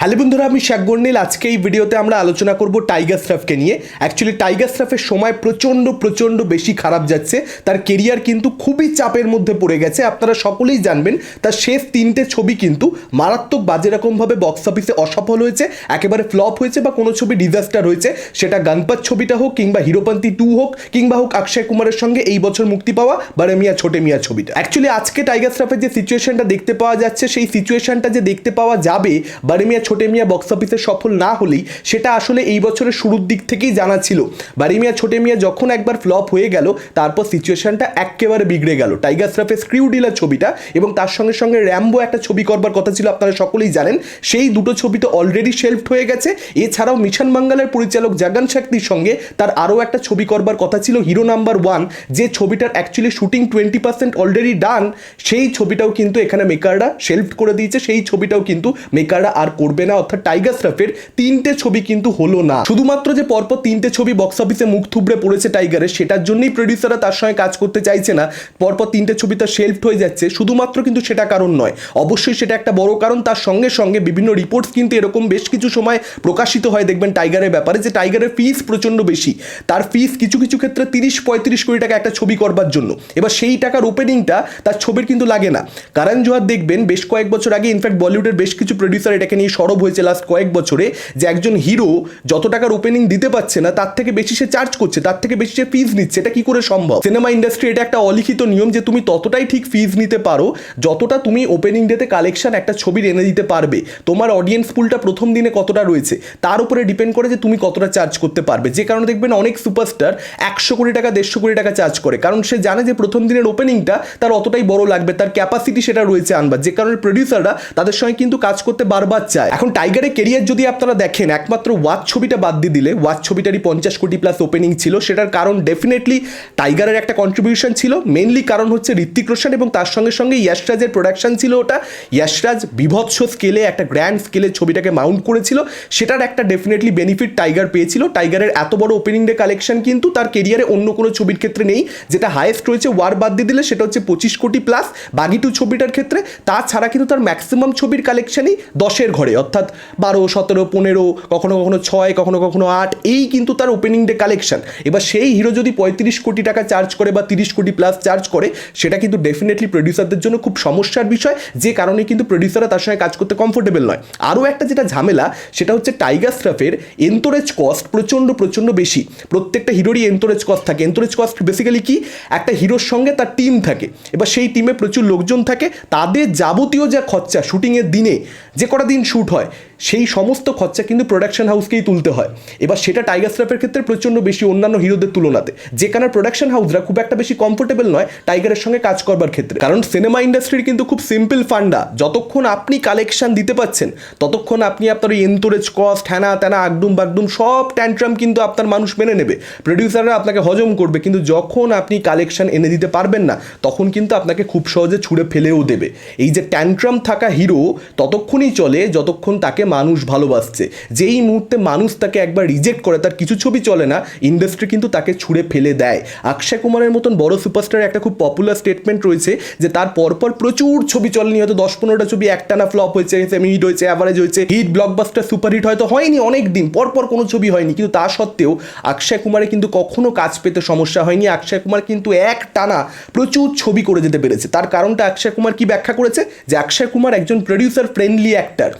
Hello বন্ধুরা, আমি শেখ গন্ডিল। আজকে এই ভিডিওতে আমরা আলোচনা করব টাইগার শ্রফকে নিয়ে। অ্যাকচুয়ালি টাইগার শ্রফের সময় প্রচণ্ড প্রচণ্ড বেশি খারাপ যাচ্ছে। তার কেরিয়ার কিন্তু খুবই চাপের মধ্যে পড়ে গেছে। আপনারা সকলেই জানবেন, তার শেষ তিনটে ছবি কিন্তু মারাত্মক বাজে রকমভাবে বক্স অফিসে অসফল হয়েছে, একেবারে ফ্লপ হয়েছে বা কোনো ছবি ডিজাস্টার হয়েছে। সেটা গানপাত ছবিটা হোক কিংবা হিরোপন্থী টু হোক কিংবা হোক অক্ষয় কুমারের সঙ্গে এই বছর মুক্তি পাওয়া বারে মিয়া, ছোটে মিয়া ছবিটা। অ্যাকচুয়ালি আজকে টাইগার শ্রফের যে সিচুয়েশনটা দেখতে পাওয়া যাচ্ছে, সেই সিচুয়েশনটা যে দেখতে পাওয়া যাবে বারে মিয়া ছোটে মিয়া বক্স অফিসে সফল না হলেই সেটা আসলে এই বছরের শুরুর দিক থেকেই জানা ছিল। বারে মিয়া, ছোটে মিয়া যখন একবার ফ্লপ হয়ে গেল, তারপর সিচুয়েশনটা একেবারে বিগড়ে গেল। টাইগার শ্রফের স্ক্রিউ ডিলার ছবিটা এবং তার সঙ্গে সঙ্গে র্যাম্বো একটা ছবি করবার কথা ছিল, আপনারা সকলেই জানেন। সেই দুটো ছবি তো অলরেডি শেলফড হয়ে গেছে। এছাড়াও মিশন বাঙ্গালের পরিচালক জাগান শাক্তির সঙ্গে তার আরও একটা ছবি করবার কথা ছিল হিরো নাম্বার ওয়ান যে ছবিটার actually shooting twenty percent already done সেই ছবিটাও কিন্তু এখানে মেকাররা শেলফ করে দিয়েছে। সেই ছবিটাও কিন্তু মেকাররা আর করবে না, অর্থাৎ টাইগার শ্রফের তিনটে ছবি কিন্তু হলো না। শুধুমাত্র যে পরপর তিনটে ছবি বক্স অফিসে মুখ থুবড়ে পড়েছে টাইগারের সেটার জন্যই প্রডিউসাররা তার সঙ্গে কাজ করতে চাইছে না। পরপর তিনটে ছবি তার শেলফ হয়ে যাচ্ছে, শুধুমাত্র কিন্তু সেটা কারণ নয়। অবশ্যই সেটা একটা বড় কারণ, তার সঙ্গে সঙ্গে বিভিন্ন রিপোর্টস কিন্তু এরকম বেশ কিছু সময় প্রকাশিত হয়। দেখবেন টাইগারের ব্যাপারে যে টাইগারের ফিস প্রচণ্ড বেশি। তার ফিস কিছু কিছু ক্ষেত্রে তিরিশ পঁয়ত্রিশ কোটি টাকা একটা ছবি করবার জন্য। এবার সেই টাকার ওপেনিংটা তার ছবির কিন্তু লাগে না। কারণ জোহার দেখবেন, বেশ কয়েক বছর আগে ইনফ্যাক্ট বলিউডের বেশ কিছু প্রডিউসার এটাকে নিয়ে সরব হয়েছে লাস্ট কয়েক বছরে, যে একজন হিরো যত টাকার ওপেনিং দিতে পারছে না, তার থেকে বেশি সে চার্জ করছে, তার থেকে বেশি সে ফিজ নিচ্ছে, এটা কি করে সম্ভব? সিনেমা ইন্ডাস্ট্রি এটা একটা অলিখিত নিয়ম যে তুমি ততটাই ঠিক ফিজ নিতে পারো, যতটা তুমি ওপেনিং ডেতে কালেকশন একটা ছবির এনে দিতে পারবে। তোমার অডিয়েন্স পুলটা প্রথম দিনে কতটা রয়েছে, তার উপরে ডিপেন্ড করে যে তুমি কতটা চার্জ করতে পারবে। যে কারণে দেখবেন অনেক সুপারস্টার একশো কোটি টাকা, দেড়শো কোটি টাকা চার্জ করে, কারণ সে জানে যে প্রথম দিনের ওপেনিংটা তার অতটাই বড় লাগবে, তার ক্যাপাসিটি সেটা রয়েছে আনবার। যে কারণে প্রডিউসাররা তাদের সঙ্গে কিন্তু কাজ করতে বারবার চায়। এখন টাইগারের কেরিয়ার যদি আপনারা দেখেন, একমাত্র ওয়াচ ছবিটা বাদ দিয়ে দিলে ওয়াচ ছবিটারই পঞ্চাশ কোটি প্লাস ওপেনিং ছিল। সেটার কারণ ডেফিনেটলি টাইগারের একটা কন্ট্রিবিউশন ছিল। মেনলি কারণ হচ্ছে ঋত্বিক রোশন এবং তার সঙ্গে সঙ্গে ইয়াশরাজের প্রোডাকশন ছিল ওটা। ইয়াশরাজ বিভৎস স্কেলে একটা গ্র্যান্ড স্কেলে ছবিটাকে মাউন্ট করেছিল। সেটার একটা ডেফিনেটলি বেনিফিট টাইগার পেয়েছিল। টাইগারের এত বড় ওপেনিং ডে কালেকশন কিন্তু তার কেরিয়ারে অন্য কোনো ছবির ক্ষেত্রে নেই। যেটা হাইয়েস্ট রয়েছে ওয়ার বাদ দিয়ে দিলে, সেটা হচ্ছে পঁচিশ কোটি প্লাস বাগি টু ছবিটার ক্ষেত্রে। তাছাড়া কিন্তু তার ম্যাক্সিমাম ছবির কালেকশনই দশের ঘরে অর্থাৎ বারো, সতেরো, পনেরো, কখনো কখনো ছয়, কখনো কখনো আট, এই কিন্তু তার ওপেনিং ডে কালেকশন এবার সেই হিরো যদি পঁয়ত্রিশ কোটি টাকা চার্জ করে বা তিরিশ কোটি প্লাস চার্জ করে, সেটা কিন্তু ডেফিনেটলি প্রডিউসারদের জন্য খুব সমস্যার বিষয়, যে কারণে কিন্তু প্রডিউসাররা তার সঙ্গে কাজ করতে কমফোর্টেবল নয়। আরও একটা যেটা ঝামেলা, সেটা হচ্ছে টাইগার স্টাফের এন্টোরেজ কস্ট প্রচণ্ড প্রচণ্ড বেশি। প্রত্যেকটা হিরোরই এন্টোরেজ কস্ট থাকে। এন্টোরেজ কস্ট বেসিক্যালি কি? একটা হিরোর সঙ্গে তার টিম থাকে। এবার সেই টিমে প্রচুর লোকজন থাকে। তাদের যাবতীয় যা খরচা শুটিংয়ের দিনে, যে কটা দিন শ্যুট হয় হয় সেই সমস্ত খরচা কিন্তু প্রোডাকশন হাউসকেই তুলতে হয়। এবার সেটা টাইগার শ্রফের ক্ষেত্রে প্রচণ্ড বেশি অন্যান্য হিরোদের তুলনাতে। যেখানে প্রোডাকশন হাউসরা খুব একটা বেশি কমফোর্টেবল নয় টাইগারের সঙ্গে কাজ করবার ক্ষেত্রে। কারণ সিনেমা ইন্ডাস্ট্রির কিন্তু খুব সিম্পল ফান্ডা যতক্ষণ আপনি কালেকশন দিতে পাচ্ছেন ততক্ষণ আপনি আপনার ওই এন্টোরেজ কস্ট হ্যানা ত্যানা, আগডুম বাগডুম সব ট্যান্ট্রাম কিন্তু আপনার মানুষ মেনে নেবে। প্রডিউসাররা আপনাকে হজম করবে। কিন্তু যখন আপনি কালেকশন এনে দিতে পারবেন না, তখন কিন্তু আপনাকে খুব সহজে ছুঁড়ে ফেলেও দেবে। এই যে ট্যান্ট্রাম থাকা হিরো ততক্ষণই চলে, যতক্ষণ তাকে মানুষ ভালোবাসছে। যেই মুহূর্তে মানুষ তাকে একবার রিজেক্ট করে, তার কিছু ছবি চলে না ইন্ডাস্ট্রি কিন্তু তাকে ছুঁড়ে ফেলে দেয়। অক্ষয় কুমারের মতন বড় সুপারস্টার একটা খুব পপুলার স্টেটমেন্ট রয়েছে যে, তার পরপর প্রচুর ছবি চলেনি হয়তো দশ পনেরোটা ছবি একটানা ফ্লপ হয়েছে হিট হয়েছে অ্যাভারেজ হয়েছে হিট ব্লকবাস্টার সুপার হিট হয়তো হয়নি অনেক দিন পরপর কোনো ছবি হয়নি। কিন্তু তা সত্ত্বেও অক্ষয় কুমারের কিন্তু কখনো কাজ পেতে সমস্যা হয়নি। অক্ষয় কুমার কিন্তু এক টানা প্রচুর ছবি করে যেতে পেরেছে। তার কারণটা অক্ষয় কুমার কি ব্যাখ্যা করেছে? যে, অক্ষয় কুমার একজন প্রডিউসার ফ্রেন্ডলি অ্যাক্টার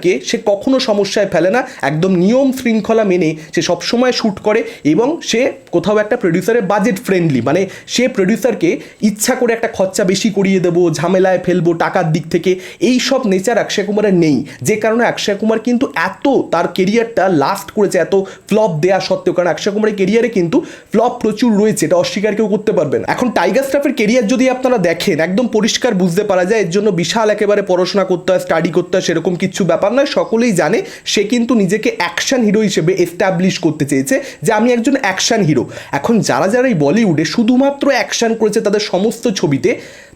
প্রডিউসারকে সে কখনো সমস্যায় ফেলে না। একদম নিয়ম শৃঙ্খলা মেনে সে সবসময় শ্যুট করে এবং সে কোথাও একটা প্রডিউসারের বাজেট ফ্রেন্ডলি মানে সে প্রডিউসারকে ইচ্ছা করে একটা খরচা বেশি করিয়ে দেবো, ঝামেলায় ফেলব, টাকার দিক থেকে। এই সব নেচার অক্ষয় কুমারের নেই। যে কারণে অক্ষয় কুমার কিন্তু এত তার কেরিয়ারটা লাস্ট করেছে, এত ফ্লপ দেওয়া সত্ত্বেও। কারণ অক্ষয় কুমারের কেরিয়ারে কিন্তু ফ্লপ প্রচুর রয়েছে, এটা অস্বীকার কেউ করতে পারবেন এখন টাইগার স্টাফের কেরিয়ার যদি আপনারা দেখেন, একদম পরিষ্কার বুঝতে পারা যায়, এর জন্য বিশাল একেবারে পড়াশোনা করতে হয় স্টাডি করতে হয়, সেরকম কিছু ব্যাপার নয় সকলেই জানে সে কিন্তু নিজেকে অ্যাকশন হিরো হিসেবে এস্টাবলিশ করতে চেয়েছে যে আমি একজন অ্যাকশন হিরো এখন যারা যারা এই বলিউডে শুধুমাত্র অ্যাকশন করেছে তাদের সমস্ত ছবিতে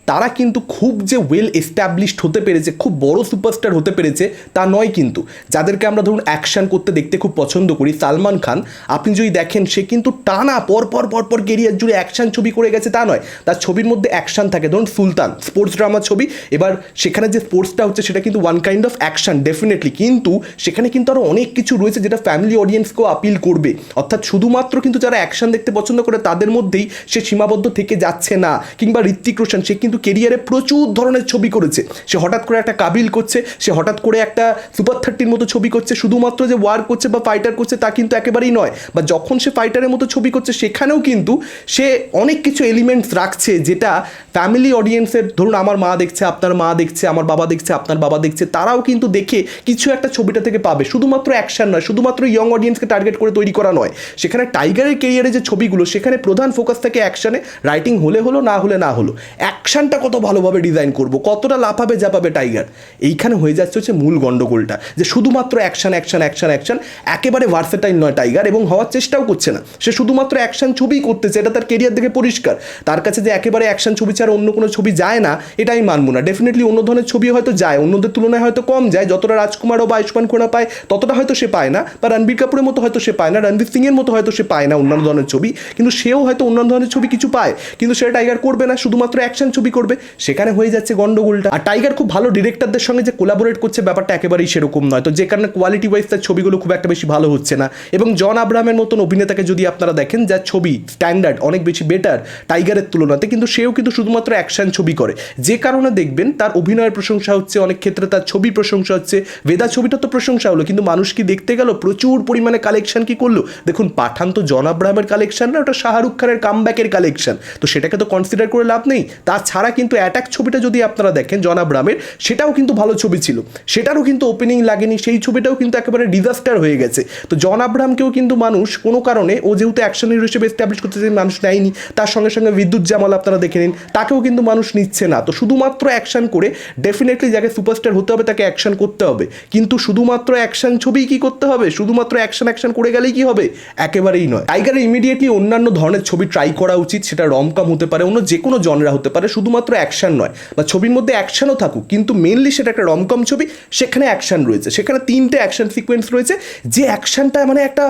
তারা কিন্তু খুব যে ওয়েল এস্টাবলিশড হতে পেরেছে, খুব বড় সুপারস্টার হতে পেরেছে, তা নয় কিন্তু। যাদেরকে আমরা ধরুন অ্যাকশন করতে দেখতে খুব পছন্দ করি, সালমান খান, আপনি যদি দেখেন, সে কিন্তু টানা পর পর পর পর কেরিয়ার জুড়ে অ্যাকশন ছবি করে গেছে, তা নয়। তার ছবির মধ্যে অ্যাকশন থাকে। ধরুন সুলতান স্পোর্টস ড্রামা ছবি। এবার সেখানে যে স্পোর্টসটা হচ্ছে, সেটা কিন্তু one kind of action definitely কিন্তু সেখানে কিন্তু আরও অনেক কিছু রয়েছে, যেটা ফ্যামিলি অডিয়েন্সকেও আপিল করবে। অর্থাৎ শুধুমাত্র কিন্তু যারা অ্যাকশন দেখতে পছন্দ করে, তাদের মধ্যেই সে সীমাবদ্ধ থেকে যাচ্ছে না। কিংবা ঋত্বিক রোশন, সে কিন্তু কেরিয়ারে প্রচুর ধরনের ছবি করেছে। সে হঠাৎ করে একটা কাবিল করছে, সে হঠাৎ করে একটা সুপার থার্টির মতো ছবি করছে, শুধুমাত্র যে ওয়ার করছে বা ফাইটার করছে তা কিন্তু একেবারেই নয়। বা যখন সে ফাইটারের মতো ছবি করছে, সেখানেও কিন্তু সে অনেক কিছু এলিমেন্টস রাখছে যেটা ফ্যামিলি অডিয়েন্সের ধরুন আমার মা দেখছে, আপনার মা দেখছে, আমার বাবা দেখছে, আপনার বাবা দেখছে, তারাও কিন্তু দেখে কিছু একটা ছবিটা থেকে পাবে। শুধুমাত্র অ্যাকশন নয়, শুধুমাত্র ইয়ং অডিয়েন্সকে টার্গেট করে তৈরি করা নয়। সেখানে টাইগারের কেরিয়ারে যে ছবিগুলো, সেখানে প্রধান ফোকাস থাকে অ্যাকশনে রাইটিং হলে হলো, না হলে না হলো। অ্যাকশনটা কত ভালোভাবে ডিজাইন করব, কতটা লাফাবে জাপাবে টাইগার এইখানে হয়ে যাচ্ছে হচ্ছে মূল গন্ডগোলটা, যে শুধুমাত্র অ্যাকশন অ্যাকশন অ্যাকশন অ্যাকশন একেবারে ভার্সেটাইল নয় টাইগার এবং হওয়ার চেষ্টাও করছে না। সে শুধুমাত্র অ্যাকশন ছবিই করতেছে, এটা তার কেরিয়ার দেখে পরিষ্কার। তার কাছে যে একেবারে অ্যাকশন ছবি ছাড়া অন্য কোনো ছবি যায় না, এটা আমি মানবো না। ডেফিনেটলি অন্য ধরনের ছবি হয়তো যায়, অন্যদের তুলনায় হয়তো কম যায়। যতটা রাজকুমারও বা আয়ুষ্মান খোড়া পায়, ততটা হয়তো সে পায় না। বা রণবীর কাপুরের মতো হয়তো সে পায় না রণবীর সিংয়ের মতো হয়তো সে পায় না অন্যান্য ধরনের ছবি। কিন্তু সেও হয়তো অন্যান্য ধরনের ছবি কিছু পায়। কিন্তু সেটা টাইগার করবে না, শুধুমাত্র অ্যাকশন ছবি করবে। সেখানে হয়ে যাচ্ছে গন্ডগোলটা আর টাইগার খুব ভালো ডিরেক্টরদের সঙ্গে যে কোলাবোরেট করছে, ব্যাপারটা একেবারেই সেরকম নয়। তো যে কারণে কোয়ালিটি ওয়াইজ তার ছবিগুলো খুব একটা বেশি ভালো হচ্ছে না। এবং জন আব্রাহামের মতন অভিনেতাকে যদি আপনারা দেখেন, যার ছবি স্ট্যান্ডার্ড অনেক বেশি বেটার টাইগারের তুলনাতে, কিন্তু সেও কিন্তু শুধুমাত্র অ্যাকশন ছবি করে। যে কারণে দেখবেন তার অভিনয়ের প্রশংসা হচ্ছে, অনেক ক্ষেত্রে তার ছবি প্রশংসা হচ্ছে। বেদা ছবিটা তো প্রশংসা হলো, কিন্তু মানুষ কি দেখতে গেল? প্রচুর পরিমাণে কালেকশন কি করল? দেখুন, পাঠান তো জন আব্রাহামের কালেকশন না, ওটা শাহরুখ খানের কামব্যাকের কালেকশন তো সেটাকে তো কনসিডার করে লাভ নেই। তাছাড়া কিন্তু অ্যাটাক ছবিটা যদি আপনারা দেখেন, জন আব্রাহামের, সেটাও কিন্তু ভালো ছবি ছিল। সেটারও কিন্তু ওপেনিং লাগেনি, সেই ছবিটাও কিন্তু একেবারে ডিজাস্টার হয়ে গেছে। তো জন আব্রাহামকেও কিন্তু মানুষ কোনো কারণে, ও যেহেতু অ্যাকশন হিরো হিসেবে এস্টাবলিশ করতে মানুষ নেয়নি। তার সঙ্গে সঙ্গে বিদ্যুৎ জামাল আপনারা দেখে নিন তাকেও কিন্তু মানুষ নিচ্ছে না। তো শুধুমাত্র অ্যাকশন করে ডেফিনেটলি যাকে সুপারস্টার হতে হবে তাকে অ্যাকশন করতে হবে। কিন্তু শুধুমাত্র অ্যাকশন ছবি কি করতে হবে? শুধুমাত্র অ্যাকশন অ্যাকশন করে গেলেই কি হবে? একেবারেই নয়। টাইগারের ইমিডিয়েটলি অন্যান্য ধরনের ছবি ট্রাই করা উচিত, সেটা রমকাম হতে পারে, অন্য যে কোনো জনরা হতে পারে, শুধুমাত্র অ্যাকশন নয়। বা ছবির মধ্যে অ্যাকশনও থাকুক, কিন্তু মেনলি সেটা একটা রমকম ছবি, সেখানে অ্যাকশন রয়েছে। সেখানে তিনটে অ্যাকশন সিকোয়েন্স রয়েছে। যে অ্যাকশনটা মানে একটা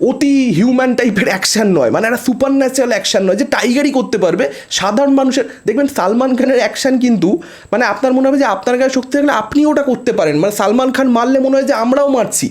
অতি হিউম্যান টাইপের অ্যাকশন নয়। মানে একটা সুপার ন্যাচারাল অ্যাকশন নয়, যে টাইগারই করতে পারবে। সাধারণ মানুষের, দেখবেন সালমান খানের অ্যাকশন কিন্তু মানে আপনার মনে হবে যে আপনার গায়ে শক্তি থাকলে আপনি ওটা করতে পারেন। মানে সালমান খান মারলে মনে হয় যে আমরাও মারছি।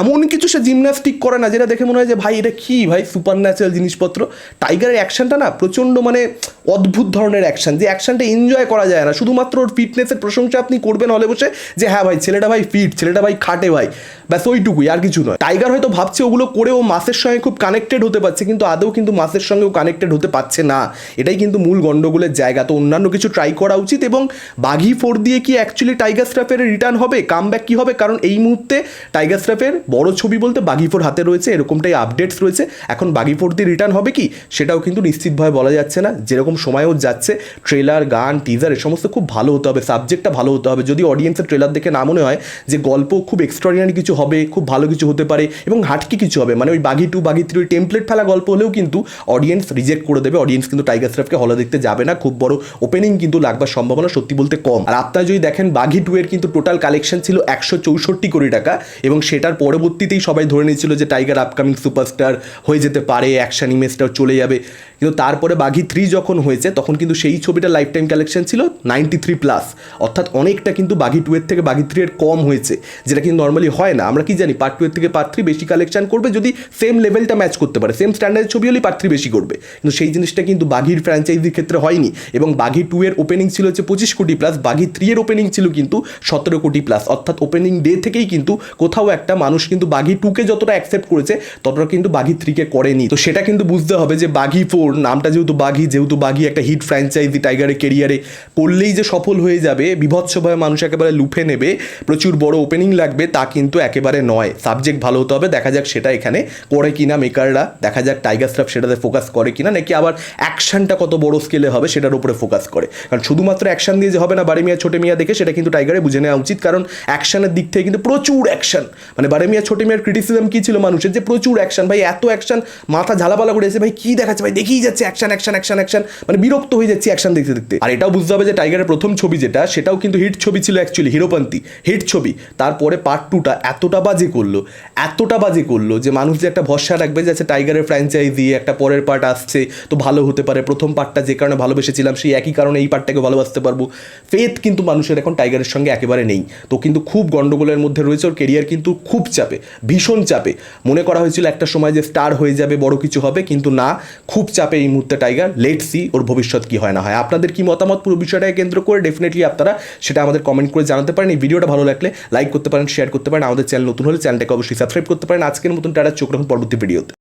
এমন কিছু সে জিমন্যাস্টিক করে না, যেটা দেখে মনে হয় যে ভাই, এটা কী ভাই সুপার ন্যাচারাল জিনিসপত্র? টাইগারের অ্যাকশনটা না প্রচণ্ড মানে অদ্ভুত ধরনের অ্যাকশন যে অ্যাকশনটা এনজয় করা যায় না। শুধুমাত্র ওর ফিটনেসের প্রশংসা আপনি করবেন হলে বসে যে হ্যাঁ ভাই, ছেলেটা ভাই ফিট ছেলেটা ভাই খাটে ভাই। ব্যাস ওইটুকুই, আর কিছু নয়। টাইগার হয়তো ভাবছে ওগুলো করে ও মাসের সঙ্গে খুব কানেক্টেড হতে পারছে, কিন্তু আদৌ কিন্তু মাসের সঙ্গেও কানেক্টেড হতে পারছে না। এটাই কিন্তু মূল গণ্ডগোলের জায়গা। তো অন্যান্য কিছু ট্রাই করা উচিত এবং বাঘি ফোর দিয়ে কি অ্যাকচুয়ালি টাইগার স্ট্রাফের রিটার্ন হবে? কাম ব্যাক কী হবে? কারণ এই মুহূর্তে টাইগার স্ট্রাফের বড় ছবি বলতে বাঘি ফোর হাতে রয়েছে, এরকমটাই আপডেটস রয়েছে। এখন বাঘি ফোর দিয়ে রিটার্ন হবে কি? সেটাও কিন্তু নিশ্চিতভাবে বলা যাচ্ছে না। যেরকম সময়ও যাচ্ছে ট্রেলার গান টিজার এ সমস্ত খুব ভালো হতে হবে সাবজেক্টটা ভালো হতে হবে। যদি অডিয়েন্সের ট্রেলার দেখে না মনে হয় যে গল্প খুব এক্সট্রাঅর্ডিনারি কিছু হবে, খুব ভালো কিছু হতে পারে এবং হাটকি কিছু হবে। মানে ওই বাঘি টু, বাঘি থ্রি ওই টেমপ্লেট ফেলা গল্প হলেও কিন্তু অডিয়েন্স রিজেক্ট করে দেবে। অডিয়েন্স কিন্তু টাইগার শ্রফকে হলে দেখতে যাবে না। খুব বড় ওপেনিং কিন্তু লাগবার সম্ভাবনা সত্যি বলতে কম। আর আপনারা যদি দেখেন, বাঘি টু এর কিন্তু টোটাল কালেকশন ছিল একশো চৌষট্টি কোটি টাকা এবং সেটার পরবর্তীতেই সবাই ধরে নিয়েছিল যে টাইগার আপকামিং সুপারস্টার হয়ে যেতে পারে অ্যাকশন ইমেজটাও চলে যাবে। কিন্তু তারপরে বাঘি থ্রি যখন হয়েছে, তখন কিন্তু সেই ছবিটা লাইফ টাইম কালেকশন ছিল নাইনটি থ্রি প্লাস অর্থাৎ অনেকটা কিন্তু বাঘি টু এর থেকে বাঘি থ্রি এর কম হয়েছে, যেটা কিন্তু নর্মালি হয় না। আমরা কি জানি? পার্ট টু এর থেকে পার্ট থ্রি বেশি কালেকশন করবে যদি সেম লেভেলটা ম্যাচ করতে পারে। সেম স্ট্যান্ডার্ডের ছবি হলেই পার্ট থ্রি বেশি করবে। কিন্তু সেই জিনিসটা কিন্তু বাঘির ফ্র্যাঞ্চাইজির ক্ষেত্রে হয়নি। এবং বাঘি টু এর ওপেনিং ছিল হচ্ছে পঁচিশ কোটি প্লাস বাঘি থ্রি এর ওপেনিং ছিল কিন্তু সতেরো কোটি প্লাস অর্থাৎ ওপেনিং ডে থেকেই কিন্তু কোথাও একটা মানুষ কিন্তু বাঘি টুকে যতটা অ্যাকসেপ্ট করেছে, ততটা কিন্তু বাঘি থ্রিকে করেনি। তো সেটা কিন্তু বুঝতে হবে যে বাঘি ফোর নামটা যেহেতু বাঘি যেহেতু বাঘি একটা হিট ফ্র্যাঞ্চাইজি টাইগারের কেরিয়ারে করলেই যে সফল হয়ে যাবে, বিভৎসভাবে মানুষ একেবারে লুফে নেবে, প্রচুর বড় ওপেনিং লাগবে, তা কিন্তু একেবারে নয়। সাবজেক্ট ভালো হতে হবে, দেখা যাক সেটা এখানে করে কিনা মেকাররা দেখা যাক টাইগার স্টাফ সেটাতে ফোকাস করে কিনা, নাকি আবার অ্যাকশনটা কত বড় স্কেলে হবে সেটার উপরে ফোকাস করে। কারণ শুধুমাত্র অ্যাকশন দিয়ে যে হবে না বারে মিয়া ছোটে মিয়া দেখে সেটা কিন্তু টাইগারে বুঝে নেওয়া উচিত, কারণ অ্যাকশনের দিক থেকে কিন্তু প্রচুর অ্যাকশন মানে বারে মিয়া ছোটে মিয়ার ক্রিটিসিজম কী ছিল মানুষের? যে প্রচুর অ্যাকশন ভাই এত অ্যাকশন মাথা ঝালাপালা করে এসে, ভাই কী দেখাচ্ছে? ভাই দেখেই যাচ্ছে অ্যাকশন অ্যাকশন অ্যাকশন অ্যাকশন মানে বিরক্ত হয়ে যাচ্ছি অ্যাকশন দেখতে দেখতে। আর এটাও বুঝতে হবে যে টাইগারের প্রথম ছবি যেটা, সেটাও কিন্তু হিট ছবি ছিল অ্যাকচুয়ালি হিরোপন্থী হিট ছবি। তারপরে পার্ট টুটা এতটা বাজে করল, এতটা বাজে করল যে মানুষ যে একটা ভরসা রাখবে যে আচ্ছা টাইগারের ফ্র্যাঞ্চাইজি একটা পরের পার্ট আসছে, তো ভালো হতে পারে। প্রথম পার্টটা যে কারণে ভালোবেসেছিলাম, সেই একই কারণে এই পার্টটাকে ভালোবাসতে পারব। ফেথ কিন্তু মানুষের এখন টাইগারের সঙ্গে একেবারে নেই। তো কিন্তু খুব গন্ডগোলের মধ্যে রয়েছে, ওর কেরিয়ার কিন্তু খুব চাপে, ভীষণ চাপে। মনে করা হয়েছিল একটা সময় যে স্টার হয়ে যাবে, বড় কিছু হবে, কিন্তু না, খুব চাপে এই মুহূর্তে টাইগার লেট সি ওর ভবিষ্যৎ কি হয় না হয়। আপনাদের কি মতামত পুরো বিষয়টাকে কেন্দ্র করে? ডেফিনেটলি আপনারা সেটা আমাদের কমেন্ট করে জানাতে পারেন। এই ভিডিওটা ভালো লাগলে লাইক করতে পারেন শেয়ার করতে পারেন। আমাদের চ্যানেল, নতুন হলে চ্যানেলটাকে অবশ্যই সাবস্ক্রাইব করতে পারেন। আজকের মতন টাটা, চোখ রাখুন পরবর্তী ভিডিওতে।